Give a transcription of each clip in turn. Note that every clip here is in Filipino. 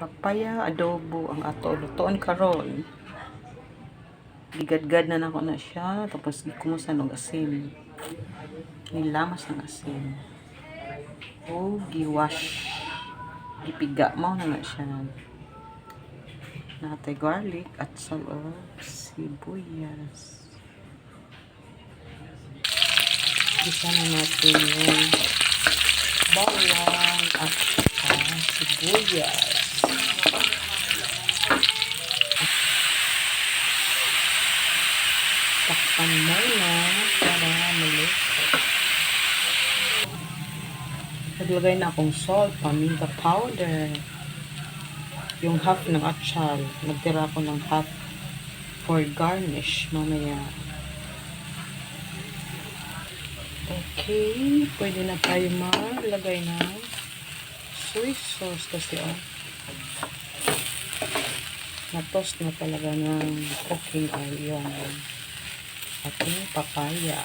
Papaya adobo ang ato lutoon karon. Gigadgad na nako na siya tapos gikumusan og asin. Nilamas ng asin. O giwash. Gipiga mo na na siya. Natay garlic at sal o sibuyas. Gisa na natin yung bawang at sibuyas. Takpan muna para maluto. Naglagay na akong salt, paminta powder. Yung half ng atsal. Nagtira ako ng half for garnish mamaya. Okay, pwede na tayo maglagay ng soy sauce kasi oh. Na-toast na talaga ng cooking oil yung ating papaya.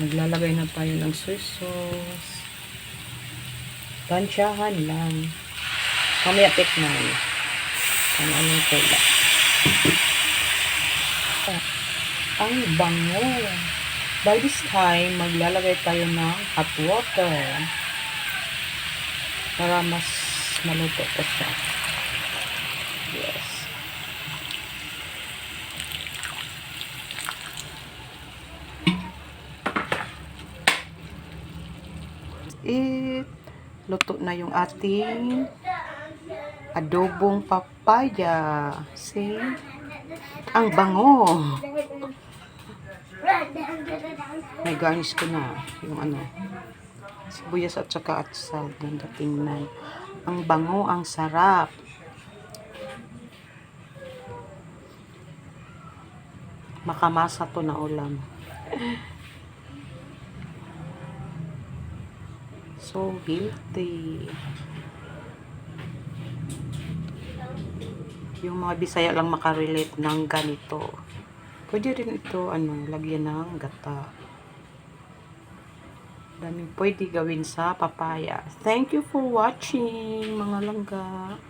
Maglalagay na tayo ng soy sauce. Tansyahan lang. Kamaya tikman. Kung anong tula. Ang bango. By this time, maglalagay tayo ng hot water para mas maluto pa siya. It. Luto na yung ating adobong papaya. See? Ang bango. May garnish ko na yung ano. Sibuyas at saka atsal. Ganda tingnan. Ang bango, ang sarap. Makamasa to na ulam. So guilty. Yung mga Bisaya lang makarelate ng ganito. Pwede rin ito, ano, lagyan ng gata. Daming pwede gawin sa papaya. Thank you for watching, mga langga.